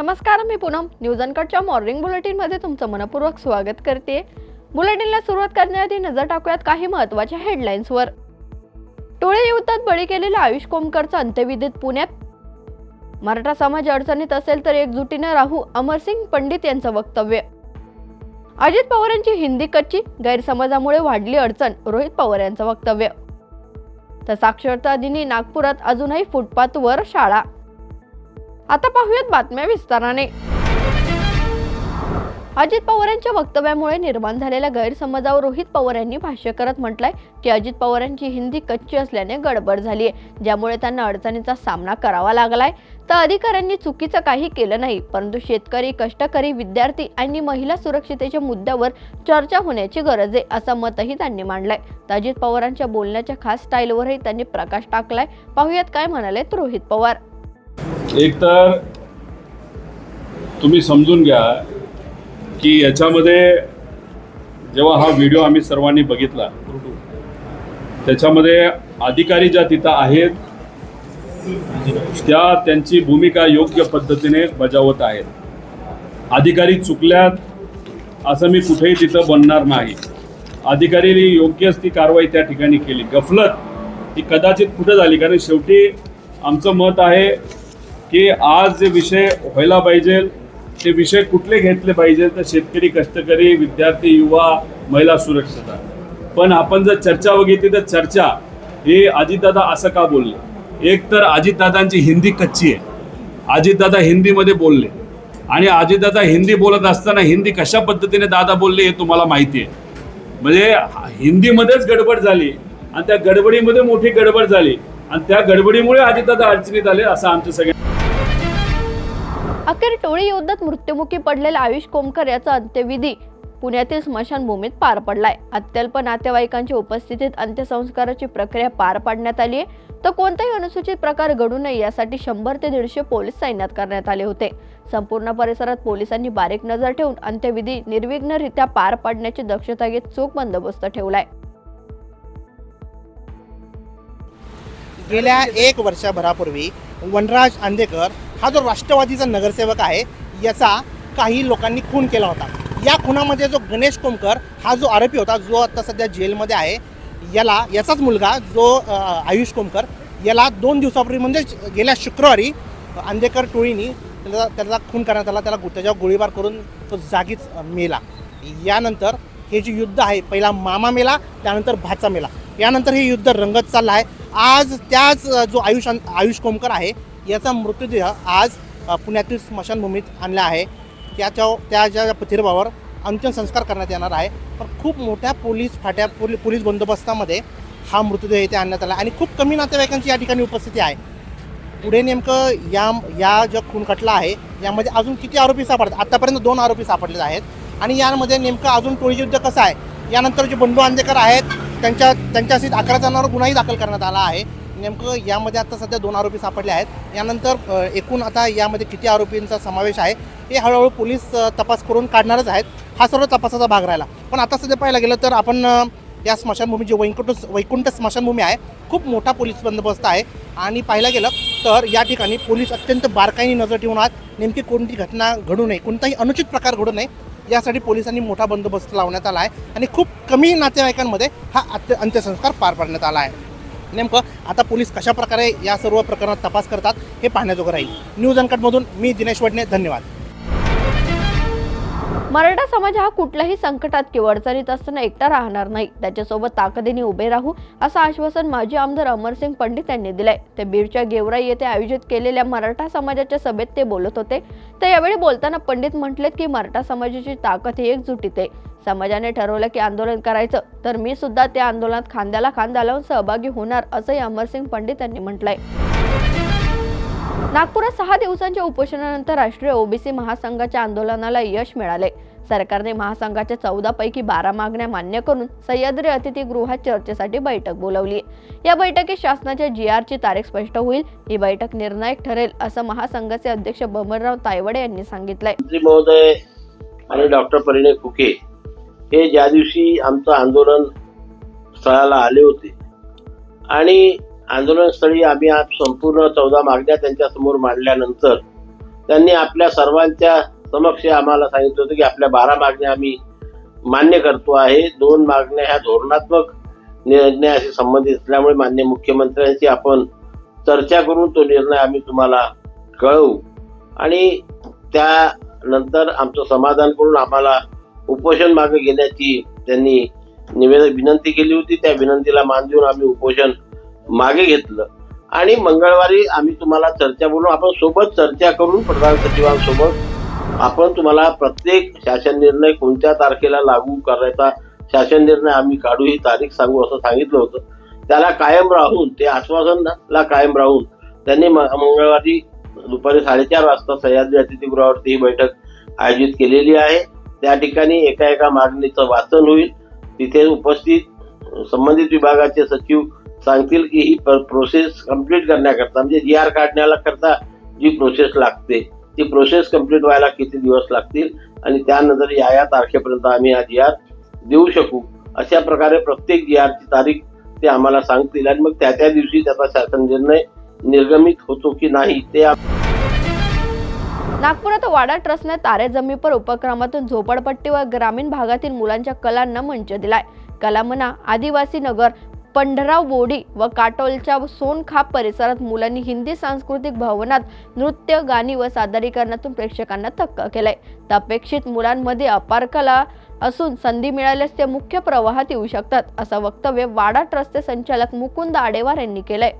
नमस्कार मी पूनम. न्यूज अनकटच्या मॉर्निंग बुलेटिनमध्ये तुमचं मनपूर्वक स्वागत करते. बुलेटिनला सुरुवात करण्याआधी नजर टाकूयात काही महत्त्वाच्या हेडलाईन्सवर टोळे युद्धात बळी केलेल्या आयुष कोमकरचा अंत्यविधीत पुण्यात. मराठा समाज अडचणीत असेल तर एकजुटीनं राहू अमरसिंग पंडित यांचं वक्तव्य. अजित पवार यांची हिंदी कच्ची गैरसमजामुळे वाढली अडचण रोहित पवार यांचं वक्तव्य. तर साक्षरता दिनी नागपुरात अजूनही फुटपाथवर शाळा. आता पाहूयात बातम्या विस्ताराने. अजित पवार यांच्या वक्तव्यामुळे निर्माण झालेल्या गैरसमजावर रोहित पवार यांनी भाष्य करत म्हटलंय की अजित पवार यांची हिंदी कच्ची असल्याने गडबड झाली आहे ज्यामुळे त्यांना अडचणीचा सामना करावा लागलाय. तर अधिकाऱ्यांनी चुकीचं काही केलं नाही परंतु शेतकरी कष्टकरी विद्यार्थी आणि महिला सुरक्षितेच्या मुद्द्यावर चर्चा होण्याची गरज आहे असं मतही त्यांनी मांडलंय. तर अजित पवारांच्या बोलण्याच्या खास स्टाईलवरही त्यांनी प्रकाश टाकलाय. पाहूयात काय म्हणालेत रोहित पवार. एक तर तुम्ही समजून घ्या की याच्यामध्ये जेव्हा हा व्हिडिओ आम्ही सर्वांनी बघितला त्याच्यामध्ये अधिकारी ज्या तिथं आहेत त्या त्यांची भूमिका योग्य पद्धतीने बजावत आहेत. अधिकारी चुकल्यात असं मी कुठेही तिथं बनणार नाही. अधिकाऱ्यांनी योग्यच ती कारवाई त्या ठिकाणी केली. गफलत ही कदाचित कुठं झाली कारण शेवटी आमचं मत आहे की आज जे विषय व्हायला पाहिजे ते विषय कुठले घेतले पाहिजे तर शेतकरी कष्टकरी विद्यार्थी युवा महिला सुरक्षता पण आपण जर चर्चा बघितली तर चर्चा हे अजितदादा असं का बोलले? एक तर अजितदादांची हिंदी कच्ची आहे. अजितदादा हिंदीमध्ये बोलले. आणि अजितदादा हिंदी बोलत असताना हिंदी कशा पद्धतीने दादा बोलले हे तुम्हाला माहिती आहे. म्हणजे हिंदीमध्येच गडबड झाली आणि त्या गडबडीमध्ये मोठी गडबड झाली. आणि त्या गडबडीमुळे अजितदादा अडचणीत आले असं आमचं सगळ्या अखेर टोळी युद्धात मृत्युमुखी पडलेला आयुष कोमकर याचा अंत्यविधी पुण्यातील स्मशानभूमीत पार पडलाय. अत्यल्प नातेवाईकांच्या उपस्थितीत अंत्यसंस्काराची प्रक्रिया पार पाडण्यात आली आहे. तर कोणताही अनुसूचित प्रकार घडू नये यासाठी शंभर ते दीडशे पोलीस तैनात करण्यात आले होते. संपूर्ण परिसरात पोलिसांनी बारीक नजर ठेवून अंत्यविधी निर्विघ्नरित्या पार पाडण्याची दक्षता घेत चोख बंदोबस्त ठेवलाय. गेल्या एक वर्षभरापूर्वी वनराज आंदेकर हा जो राष्ट्रवादीचा नगरसेवक आहे याचा काही लोकांनी खून केला होता. या खुनामध्ये जो गणेश कोमकर हा जो आरोपी होता जो आता सध्या जेलमध्ये आहे याला याचाच मुलगा जो आयुष कोमकर याला दोन दिवसापूर्वी म्हणजे गेल्या शुक्रवारी आंदेकर टोळीनी त्याला त्याला खून करण्यात आला त्याला त्याच्यावर गोळीबार करून तो जागीच मेला. यानंतर हे जे युद्ध आहे पहिला मामा मेला त्यानंतर भाचा मेला. यानंतर हे युद्ध रंगत चाललं आहे. आज त्याच जो आयुष आयुष कोमकर आहे याचा मृतदेह आज पुण्यातील स्मशानभूमीत आणला आहे. त्याच्या त्याच्या प्रतिर्भावर अंत्यसंस्कार करण्यात येणार आहे. पण खूप मोठ्या पोलीस फाट्या पोली पोलीस बंदोबस्तामध्ये हा मृतदेह इथे आणण्यात आला आणि खूप कमी नातेवाईकांची या ठिकाणी उपस्थिती आहे. पुढे नेमकं या या जो खून खटला आहे यामध्ये अजून किती आरोपी सापडतात? आतापर्यंत दोन आरोपी सापडलेले आहेत. आणि यामध्ये नेमकं अजून टोळीयुद्ध कसं आहे? यानंतर जे बंडू आंदेकर आहेत त्यांच्या त्यांच्याशी अकरा जणांवर गुन्हाही दाखल करण्यात आला आहे. नेमकं यामध्ये आता सध्या दोन आरोपी सापडले आहेत. यानंतर एकूण आता यामध्ये किती आरोपींचा समावेश आहे हे हळूहळू पोलीस तपास करून काढणारच आहेत. हा सर्व तपासाचा भाग राहिला. पण आता सध्या पाहायला गेलं तर आपण या स्मशानभूमी जी वैकुंठ वैकुंठ स्मशानभूमी आहे खूप मोठा पोलीस बंदोबस्त आहे. आणि पाहायला गेलं तर या ठिकाणी पोलीस अत्यंत बारकाईने नजर ठेवून आहेत. नेमकी कोणती घटना घडू नये कोणताही अनुचित प्रकार घडू नये यासाठी पोलिसांनी मोठा बंदोबस्त लावण्यात आला आहे आणि खूप कमी नातेवाईकांमध्ये हा अत्य अंत्यसंस्कार पार पाडण्यात आला आहे. नेमकं आता पोलीस कशा प्रकारे या सर्व प्रकरणात तपास करतात हे पाहण्याजोगं राहील. न्यूज अनकटमधून मी दिनेश वडणे धन्यवाद. मराठा समाज हा कुठल्याही संकटात किंवा अडचणीत असताना एकटा राहणार नाही. त्याच्यासोबत ताकदीने उभे राहू असं आश्वासन माजी आमदार अमरसिंग पंडित यांनी दिलंय. ते बीडच्या गेवराई येथे आयोजित केलेल्या मराठा समाजाच्या सभेत ते बोलत होते. तर यावेळी बोलताना पंडित म्हटलेत की मराठा समाजाची ताकद ही एकजुटीत आहे समाजाने ठरवलं की आंदोलन करायचं तर मी सुद्धा त्या आंदोलनात खांद्याला खांदा लावून सहभागी होणार असंही अमरसिंग पंडित यांनी म्हटलंय. नागपुरात सहा दिवसांच्या उपोषणानंतर राष्ट्रीय ओबीसी महासंघाच्या आंदोलनाला यश मिळाले. सरकारने महासंघाच्या चौदा पैकी बारा मागण्या मान्य करून सह्याद्री अतिथीगृहात चर्चेसाठी बैठक बोलावली. या बैठकीत शासनाच्या जी ची तारीख स्पष्ट होईल ही बैठक निर्णायक ठरेल असं महासंघाचे अध्यक्ष बमनराव तायवडे यांनी सांगितलंय. महोदय आणि डॉक्टर परिणय फुके हे ज्या दिवशी आमचं आंदोलन स्थळाला आले होते आणि आंदोलनस्थळी आम्ही आज संपूर्ण चौदा मागण्या त्यांच्यासमोर मांडल्यानंतर त्यांनी आपल्या सर्वांच्या समक्ष आम्हाला सांगितलं होतं की आपल्या बारा मागण्या आम्ही मान्य करतो आहे. दोन मागण्या ह्या धोरणात्मक निर्णयाशी संबंधित असल्यामुळे मान्य मुख्यमंत्र्यांशी आपण चर्चा करून तो निर्णय आम्ही तुम्हाला कळवू. आणि त्यानंतर आमचं समाधान करून आम्हाला उपोषण मागे घेण्याची त्यांनी निवेदन विनंती केली होती. त्या विनंतीला मान देऊन आम्ही उपोषण मागे घेतलं. आणि मंगळवारी आम्ही तुम्हाला चर्चा बोलून आपण सोबत चर्चा करून प्रधान सचिवांसोबत. आपण तुम्हाला प्रत्येक शासन निर्णय कोणत्या तारखेला लागू करायचा शासन निर्णय आम्ही काढू ही तारीख सांगू असं सांगितलं होतं. त्याला कायम राहून ते आश्वासनला कायम राहून त्यांनी मंगळवारी दुपारी साडेचार वाजता सह्याद्री अतिथीगृहावरती ही बैठक आयोजित केलेली आहे. त्या ठिकाणी एका एका मागणीचं वाचन होईल. तिथे उपस्थित संबंधित विभागाचे सचिव सांगतील की ही प्रोसेस कंप्लीट करण्याकरता म्हणजे जी आर काढण्याला करता जी प्रोसेस लागते ती प्रोसेस कंप्लीट व्हायला किती दिवस लागतील आणि त्यानंतर या या तारखेपर्यंत आम्ही हा जी आर देऊ शकू. अशा प्रकारे प्रत्येक जी आरची तारीख ते आम्हाला सांगतील आणि मग त्या त्या दिवशी त्याचा शासन निर्णय निर्गमित होतो की नाही ते नागपुरात वाडा ट्रस्टने तारे जमी पर उपक्रमातून झोपडपट्टी व ग्रामीण भागातील मुलांच्या कलांना मंच दिलाय. कलामना आदिवासी नगर पंढराव बोडी व काटोलच्या सोनखाप परिसरात मुलांनी हिंदी सांस्कृतिक भवनात नृत्य गाणी व सादरीकरणातून प्रेक्षकांना थक्क केलंय. तर अपेक्षित मुलांमध्ये अपार कला असून संधी मिळाल्यास ते मुख्य प्रवाहात येऊ शकतात असं वक्तव्य वाडा ट्रस्टचे संचालक मुकुंद आडेवार यांनी केलंय.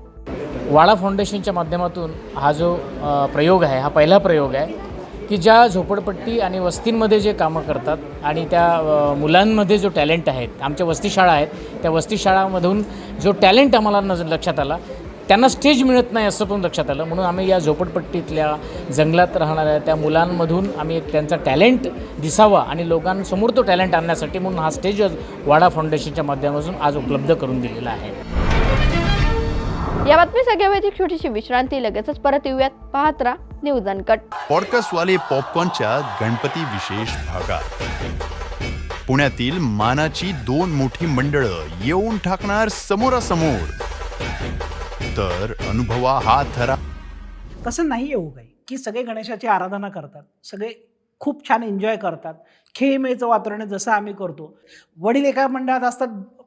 वाडा फाउंडेशनच्या माध्यमातून हा जो प्रयोग आहे हा पहिला प्रयोग आहे की ज्या झोपडपट्टी आणि वस्तींमध्ये जे कामं करतात आणि त्या मुलांमध्ये जो टॅलेंट आहेत आमच्या वस्तीशाळा आहेत त्या वस्तीशाळामधून जो टॅलेंट आम्हाला नज लक्षात आला त्यांना स्टेज मिळत नाही असं पण लक्षात आलं. म्हणून आम्ही या झोपडपट्टीतल्या जंगलात राहणाऱ्या त्या मुलांमधून आम्ही एक त्यांचा टॅलेंट दिसावा आणि लोकांसमोर तो टॅलेंट आणण्यासाठी म्हणून हा स्टेज वाडा फाउंडेशनच्या माध्यमातून आज उपलब्ध करून दिलेला आहे. या बातमी सगळ्या छोटीशी विश्रांती लगेचच परत येऊयात. पाहत राहा न्यूज अनकट पॉडकास्ट वाले पॉपकॉर्नच्या गणपती विशेष भागात. पुण्यातील मानाची दोन मोठी मंडळं येऊन ठाकणार समोरासमोर. तर अनुभवा हा थरा तसं नाही येऊ काही. की सगळे गणेशाची आराधना करतात. सगळे खूप छान एन्जॉय करतात. खेळमेळचं वातावरण जसं आम्ही करतो. वडील एका मंडळात असतात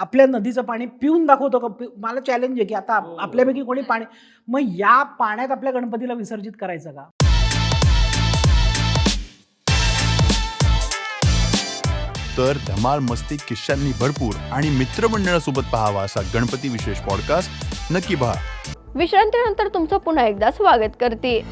आपल्या नदीचं पाणी पिऊन दाखवतो का? मला चॅलेंज आहे की आता आप- आपल्यापैकी कोणी पाणी मग या पाण्यात आपल्या गणपतीला विसर्जित करायचं का? तर धमाल मस्ती किश्यांनी भरपूर आणि मित्रमंडळासोबत पाहावा असा गणपती विशेष पॉडकास्ट नक्की पहा. विश्रांतीनंतर तुमचं पुन्हा एकदा स्वागत करते.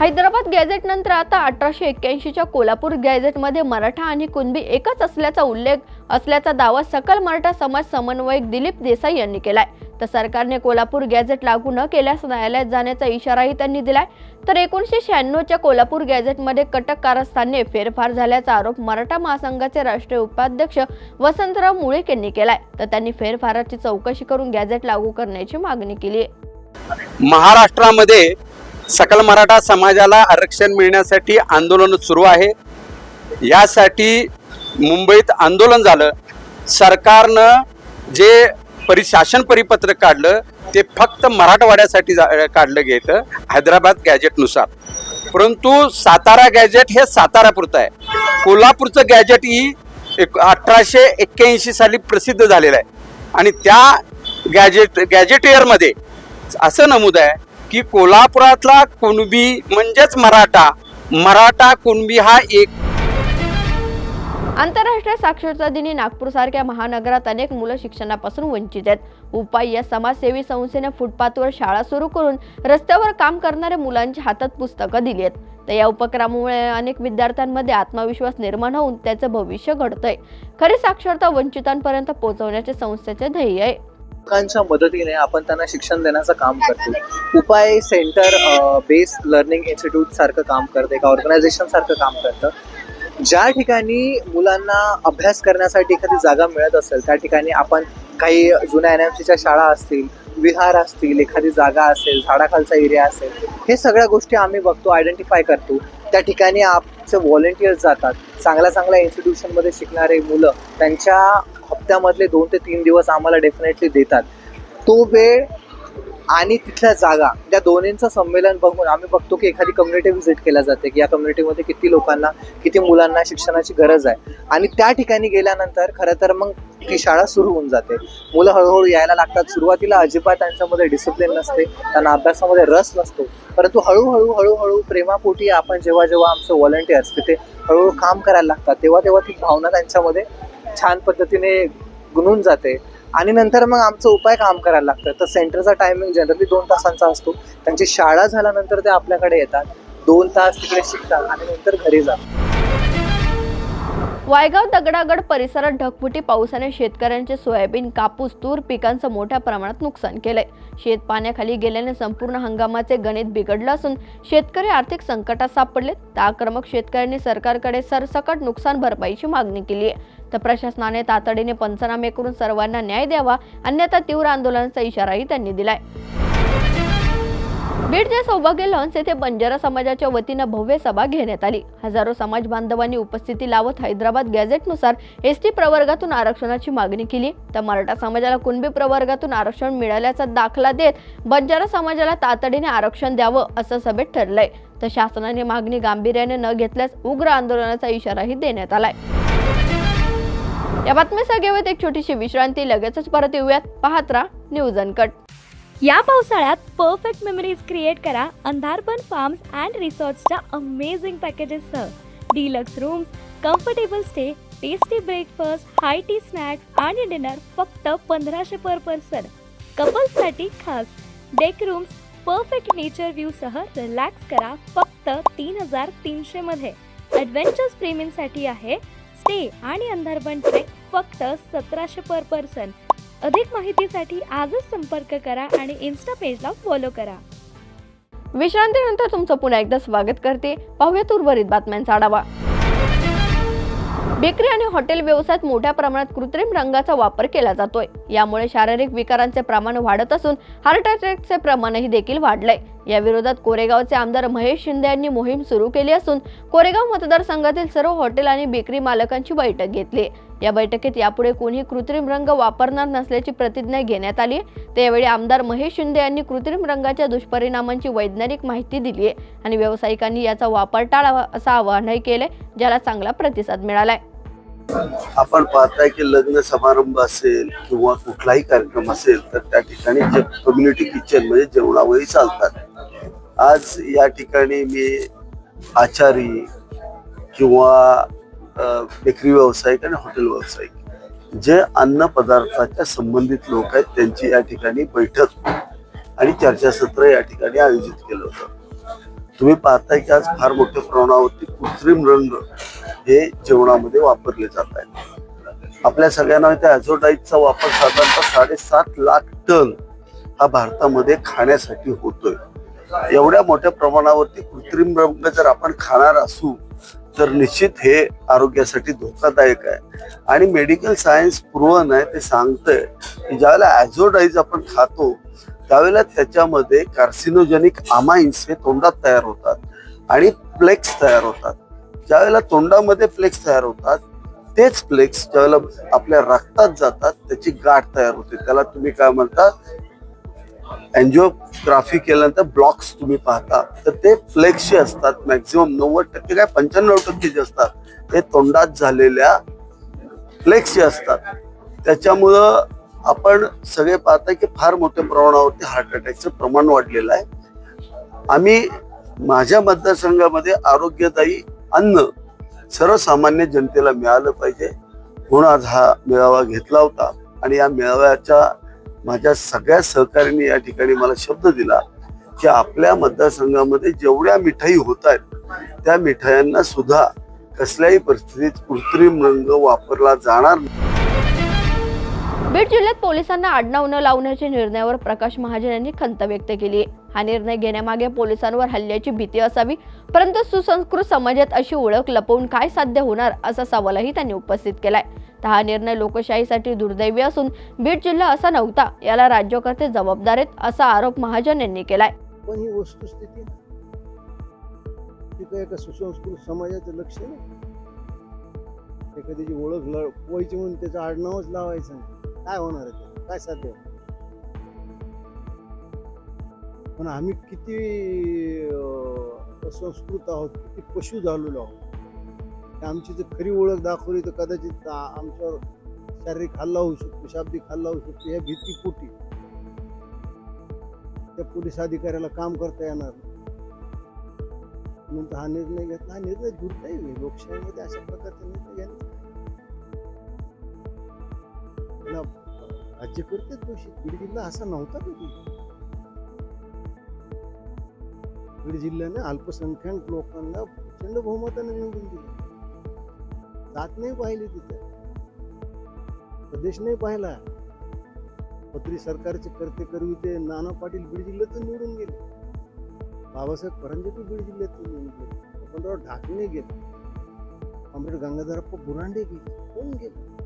हैदराबाद गॅझेट नंतर आता अठराशे एक्क्याऐंशीच्या कोल्हापूर गॅझेटमध्ये मराठा आणि कुणबी एकच असल्याचा उल्लेख असल्याचा दावा सकल मराठा समाज समन्वयक दिलीप देसाई यांनी केलाय. तर सरकारने कोल्हापूर गॅझेट लागू न केल्यास न्यायालयात जाण्याचा इशाराही त्यांनी दिलाय. तर एकोणीसशे शहाण्णवच्या कोल्हापूर गॅझेटमध्ये कटक कारस्थाने फेरफार झाल्याचा आरोप मराठा महासंघाचे राष्ट्रीय उपाध्यक्ष वसंतराव मुळीक यांनी केलाय. तर त्यांनी फेरफाराची चौकशी करून गॅझेट लागू करण्याची मागणी केली महाराष्ट्रामध्ये सकल मराठा समाजाला आरक्षण मिळण्यासाठी आंदोलन सुरू आहे. यासाठी मुंबईत आंदोलन झालं. सरकारनं जे परिशासन परिपत्रक काढलं ते फक्त मराठवाड्यासाठी जा- काढलं गेलं हैदराबाद गॅजेटनुसार परंतु सातारा गॅजेट हे सातारापुरतं आहे. कोल्हापूरचं गॅजेट ही एक अठराशे एक्क्याऐंशी साली प्रसिद्ध झालेलं आहे. आणि त्या गॅजेट गॅजेटियरमध्ये असं नमूद आहे की कोल्हापुरातला कुणबी म्हणजेच मराठा मराठा कुणबी हा एक आंतरराष्ट्रीय साक्षरता दिनी नागपूरसारख्या महानगरात अनेक मुलं शिक्षणापासून वंचित आहेत. उपाय या समाजसेवी संस्थेने फुटपाथवर शाळा सुरू करून रस्त्यावर काम करणाऱ्या मुलांच्या हातात पुस्तकं दिली आहेत. तर या उपक्रमामुळे अनेक विद्यार्थ्यांमध्ये आत्मविश्वास निर्माण होऊन त्याचं भविष्य घडतंय. खरी साक्षरता वंचितांपर्यंत पोहोचवण्याचे संस्थेचे ध्येय आहे. लोकांच्या मदतीने आपण त्यांना शिक्षण देण्याचं काम करतो. उपाय सेंटर बेस लर्निंग इन्स्टिट्यूट सारखं काम करते एका ऑर्गनायझेशन सारखं काम करतं. ज्या ठिकाणी मुलांना अभ्यास करण्यासाठी एखादी जागा मिळत असेल त्या ठिकाणी आपण काही जुन्या एन एम सीच्या शाळा असतील विहार असतील एखादी जागा असेल झाडाखालचा एरिया असेल हे सगळ्या गोष्टी आम्ही बघतो आयडेंटिफाय करतो. त्या ठिकाणी आमचे व्हॉलेंटियर्स जातात. चांगल्या चांगल्या इन्स्टिट्यूशनमध्ये शिकणारे मुलं त्यांच्या हप्त्यामधले दोन ते तीन दिवस आम्हाला डेफिनेटली देतात. तो वेळ आणि तिथल्या जागा त्या दोन्हींचं संमेलन बघून आम्ही बघतो की एखादी कम्युनिटी व्हिजिट केल्या जाते की या कम्युनिटीमध्ये किती लोकांना किती मुलांना शिक्षणाची गरज आहे. आणि त्या ठिकाणी गेल्यानंतर खरं तर मग ती शाळा सुरू होऊन जाते. मुलं हळूहळू यायला लागतात. सुरुवातीला अजिबात त्यांच्यामध्ये डिसिप्लिन नसते त्यांना अभ्यासामध्ये रस नसतो. परंतु हळूहळू हळूहळू प्रेमापोटी आपण जेव्हा जेव्हा आमचं व्हॉलंटियर्स तिथे हळूहळू काम करायला लागतात तेव्हा तेव्हा ती भावना त्यांच्यामध्ये छान पद्धतीने गुणून जाते. आणि नंतर मग आमचं उपाय काम करायला लागतं. तर सेंटरचा टायमिंग जनरली दोन तासांचा असतो. त्यांची शाळा झाल्यानंतर ते आपल्याकडे येतात. दोन तास तिकडे शिकतात आणि नंतर घरी जातात. वायगाव दगडागड परिसरात ढगफुटी पावसाने शेतकऱ्यांचे सोयाबीन कापूस तूर पिकांचं मोठ्या प्रमाणात नुकसान केलंय. शेत पाण्याखाली गेल्याने संपूर्ण हंगामाचे गणित बिघडलं असून शेतकरी आर्थिक संकटात सापडले तर आक्रमक शेतकऱ्यांनी सरकारकडे सरसकट नुकसान भरपाईची मागणी केली आहे तर प्रशासनाने तातडीने पंचनामे करून सर्वांना न्याय द्यावा अन्यथा तीव्र आंदोलनाचा इशाराही त्यांनी दिलाय. बीडच्या सौभाग्य लॉन्स येथे बंजारा समाजाच्या वतीनं भव्य सभा घेण्यात आली. हजारो समाज बांधवांनी उपस्थिती लावत हैदराबाद गॅझेटनुसार एस टी प्रवर्गातून आरक्षणाची मागणी केली. तर मराठा समाजाला कुणबी प्रवर्गातून आरक्षण मिळाल्याचा दाखला देत बंजारा समाजाला तातडीने आरक्षण द्यावं असं सभेत ठरलंय. तर शासनाने मागणी गांभीर्याने न घेतल्यास उग्र आंदोलनाचा इशाराही देण्यात आलाय. या बातमीसह घेऊयात एक छोटीशी विश्रांती लगेचच परत येऊयात. पाहत राहा न्यूज अनकट या पावसाळ्यात परफेक्ट मेमरीज क्रिएट करा अंधारपण फार्म्स अँड रिसॉर्ट्सच्या amazing पॅकेजेससह deluxe rooms comfortable stay tasty breakfast high tea snacks आणि डिनर फक्त पंधराशे पर पर्सन कपल्ससाठी खास. डेक रूम्स परफेक्ट नेचर व्ह्यूसह रिलॅक्स करा फक्त तीन हजार तीनशेमध्ये ॲडव्हेंचर्स प्रेमींसाठी आहे स्टे आणि अंधारबन ट्रेक फक्त सतराशे पर पर्सन. अधिक माहितीसाठी आजच संपर्क करा आणि इन्स्टा पेजला फॉलो करा. विश्रांतीनंतर तुमचं पुन्हा एकदा स्वागत करते. पाहूयात उर्वरित बातम्यांचा आढावा. बेकरी आणि हॉटेल व्यवसायात मोठ्या प्रमाणात कृत्रिम रंगाचा वापर केला जातोय. यामुळे शारीरिक विकारांचे प्रमाण वाढत असून हार्ट अटॅकचे प्रमाणही देखील वाढलंय. या विरोधात कोरेगावचे आमदार महेश शिंदे यांनी मोहीम सुरू केली असून कोरेगाव मतदारसंघातील सर्व हॉटेल आणि बेकरी मालकांची बैठक घेतली या बैठकीत यापुढे कोणी कृत्रिम रंग वापरणार नसल्याची प्रतिज्ञा घेण्यात आली. त्यावेळी आमदार महेश शिंदे यांनी कृत्रिम रंगाच्या दुष्परिणामांची वैज्ञानिक माहिती दिली आहे आणि व्यावसायिकांनी याचा वापर टाळावा असं आवाहनही केले ज्याला चांगला प्रतिसाद मिळालाय. आपण पाहताय की लग्न समारंभ असेल किंवा कुठलाही कार्यक्रम असेल तर त्या ठिकाणी जे कम्युनिटी किचन म्हणजे जेवणावळी चालतात. आज या ठिकाणी मी आचारी किंवा बेकरी व्यावसायिक आणि हॉटेल व्यावसायिक. जे अन्न पदार्थाच्या संबंधित लोक आहेत त्यांची या ठिकाणी बैठक आणि चर्चासत्र या ठिकाणी आयोजित केलं होतं. तुम्ही पाहताय की आज फार मोठ्या प्रमाणावरती कृत्रिम रंग हे जेवणामध्ये वापरले जात आहेत. आपल्या सगळ्यांना माहिती आहे ॲझोडाईजचा वापर साधारणतः साडेसात लाख टन हा भारतामध्ये खाण्यासाठी होतोय. एवढ्या मोठ्या प्रमाणावरती कृत्रिम रंग जर आपण खाणार असू तर निश्चित हे आरोग्यासाठी धोकादायक आहे. आणि मेडिकल सायन्स प्रूव्हन आहे ते सांगतंय की ज्यावेळेला ॲझोडाईज आपण खातो त्यावेळेला त्याच्यामध्ये कार्सिनोजेनिक आमाइन्स हे तोंडात तयार होतात आणि प्लेक्स तयार होतात. ज्यावेळेला तोंडामध्ये प्लेक्स तयार होतात तेच प्लेक्स ज्यावेळेला आपल्या रक्तात जातात त्याची गाठ तयार होते. त्याला तुम्ही काय म्हणता? अँजिओग्राफी केल्यानंतर ब्लॉक्स तुम्ही पाहता तर ते फ्लेक्सचे असतात मॅक्झिमम नव्वद टक्के काय पंच्याण्णव टक्के जे असतात ते तोंडात झालेल्या फ्लेक्सचे असतात त्याच्यामुळं आपण सगळे पाहता की फार मोठ्या प्रमाणावरती हार्ट अटॅकचं प्रमाण वाढलेलं आहे. आम्ही माझ्या मतदारसंघामध्ये आरोग्यदायी अन्न सर्वसामान्य जनतेला मिळालं पाहिजे म्हणून आज हा मेळावा घेतला होता. आणि या मेळाव्याच्या माझ्या सगळ्या सहकार्यांनी या ठिकाणी मला शब्द दिला की आपल्या मतदारसंघामध्ये जेवढ्या मिठाई होत आहेत त्या मिठायांना सुद्धा कसल्याही परिस्थितीत कृत्रिम रंग वापरला जाणार नाही. बीड जिल्ह्यात पोलिसांना आडनाव न लावण्याच्या निर्णयावर प्रकाश महाजन यांनी खंत व्यक्त केली आहे हा निर्णय घेण्यामागे पोलिसांवर हल्ल्याची भीती असावी परंतु सुसंस्कृत समाजात अशी ओळख लपवून काय साध्य होणार असा सवालही त्यांनी उपस्थित केलाय. तर हा निर्णय लोकशाहीसाठी दुर्दैवी असून बीड जिल्हा असा नव्हता याला राज्यकर्ते जबाबदार आहेत असा आरोप महाजन यांनी केलाय. पण ही वस्तुस्थिती तिथं एका सुसंस्कृत समाजाचं लक्ष एखाद्याची ओळख ल म्हणून त्याचं आडनावच लावायचं काय होणार आहे काय साध्य पण आम्ही किती संस्कृत असंस्कृत आहोत किती पशु झालेलो आहोत. आमची जर खरी ओळख दाखवली तर कदाचित आमच्यावर शारीरिक हल्ला होऊ शकतो शाब्दिक हल्ला होऊ शकतो या भीतीपोटी. त्या पोलीस अधिकाऱ्याला काम करता येणार म्हणून तर हा निर्णय घेतला हा निर्णय दुर्दैवी नाही लोकशाहीमध्ये अशा प्रकारचे निर्णय घेणे राज्यकर्तेच दोषी बीड जिल्हा असा नव्हता कधी. बीड जिल्ह्याने अल्पसंख्याक लोकांना प्रचंड बहुमताने निवडून दिले. जात नाही पाहिली तिथे. प्रदेश नाही पाहिला. पत्री सरकारचे करते करविते नाना पाटील बीड जिल्ह्यातून निवडून गेले. बाबासाहेब परांजपे बीड जिल्ह्यातून निवडून गेले. बबनराव ढाकणे गेले. कॉम्रेड गंगाधरप्पा बुरांडे गेले. कोण गेले?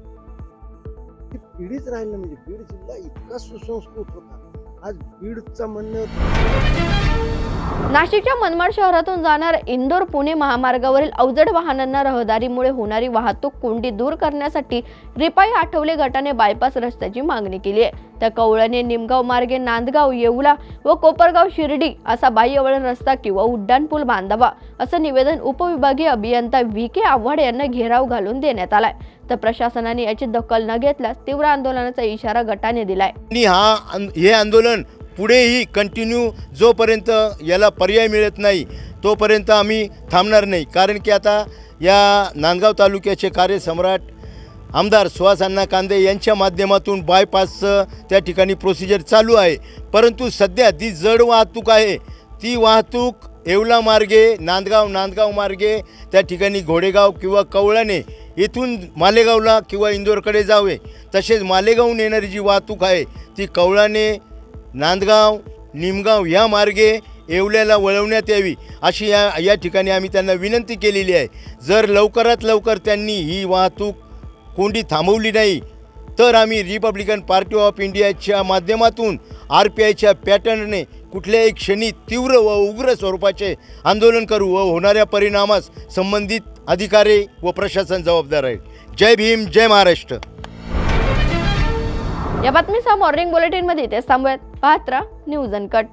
ती पिढीच राहिलं म्हणजे बीड जिल्हा इतका सुसंस्कृत होता. आज बीडचं म्हणणं नाशिकच्या मनमाड शहरातून जाणार इंदोर पुणे महामार्गावरील अवजड वाहनांना रहदारीमुळे होणारी वाहतूक कोंडी दूर करण्यासाठी रिपाई आठवले गटाने बायपास रस्त्याची मागणी केली आहे. त्या कवळ्याने निमगाव मार्गे नांदगाव येवला व कोपरगाव शिर्डी असा बाह्यवळण रस्ता किंवा उड्डाणपूल बांधावा असं निवेदन उपविभागीय अभियंता व्ही के आव्हाड यांना घेराव घालून देण्यात आलाय. तर प्रशासनाने याची दखल न घेतल्यास तीव्र आंदोलनाचा इशारा गटाने दिलाय. आणि हा हे आंदोलन पुढेही कंटिन्यू जोपर्यंत याला पर्याय मिळत नाही तोपर्यंत आम्ही थांबणार नाही. कारण की आता या नांदगाव तालुक्याचे कार्यसम्राट आमदार सुहास अण्णा कांदे यांच्या माध्यमातून बायपासचं त्या ठिकाणी प्रोसिजर चालू आहे. परंतु सध्या ती जड वाहतूक आहे ती वाहतूक येवला मार्गे नांदगाव नांदगाव मार्गे त्या ठिकाणी घोडेगाव किंवा कवळाने इथून मालेगावला किंवा इंदोरकडे जावे तसेच मालेगावहून येणारी जी वाहतूक आहे ती कवळाने नांदगाव निमगाव या मार्गे येवल्याला वळवण्यात यावी अशी या या ठिकाणी आम्ही त्यांना विनंती केलेली आहे. जर लवकरात लवकर त्यांनी ही वाहतूक कोंडी थांबवली नाही तर आम्ही रिपब्लिकन पार्टी ऑफ इंडियाच्या माध्यमातून आर पी आयच्या पॅटर्नने कुठल्याही क्षणी तीव्र व उग्र स्वरूपाचे आंदोलन करू व होणाऱ्या परिणामास संबंधित अधिकारी व प्रशासन जबाबदार आहे. जय भीम जय महाराष्ट्र. या बातमीसह मॉर्निंग बुलेटिनमध्ये इथेच थांबूयात. पाहत राहा न्यूज अनकट